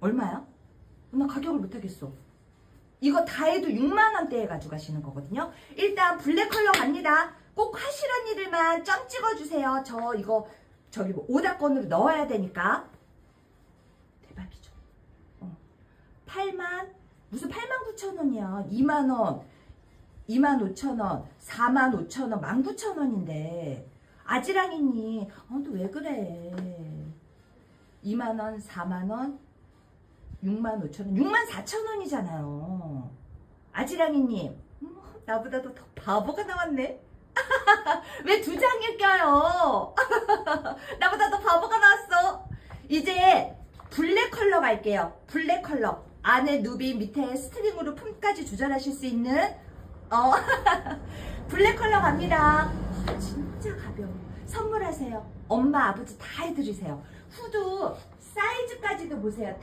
얼마야? 나 가격을 못하겠어. 이거 다 해도 6만원대에 가져가시는 거거든요. 일단 블랙 컬러 갑니다. 꼭 하시는 일들만 점 찍어주세요. 저 이거 저기 뭐 오다건으로 넣어야 되니까. 대박이죠. 어. 8만 무슨 8만 9천 원이야. 2만 원, 2만 5천 원, 4만 5천 원, 1만 9천 원인데 아지랑이니 어, 또왜 그래? 2만 원, 4만 원, 6만 5천 원, 6만 4천 원이잖아요. 아지랑이님, 음, 나보다도 더 바보가 나왔네. 왜 두 장을 껴요? 나보다 더 바보가 나왔어. 이제 블랙 컬러 갈게요. 블랙 컬러. 안에 누비, 밑에 스트링으로 품까지 조절하실 수 있는 어 블랙 컬러 갑니다. 아, 진짜 가벼워. 선물하세요. 엄마, 아버지 다 해드리세요. 후드 사이즈까지도 보세요.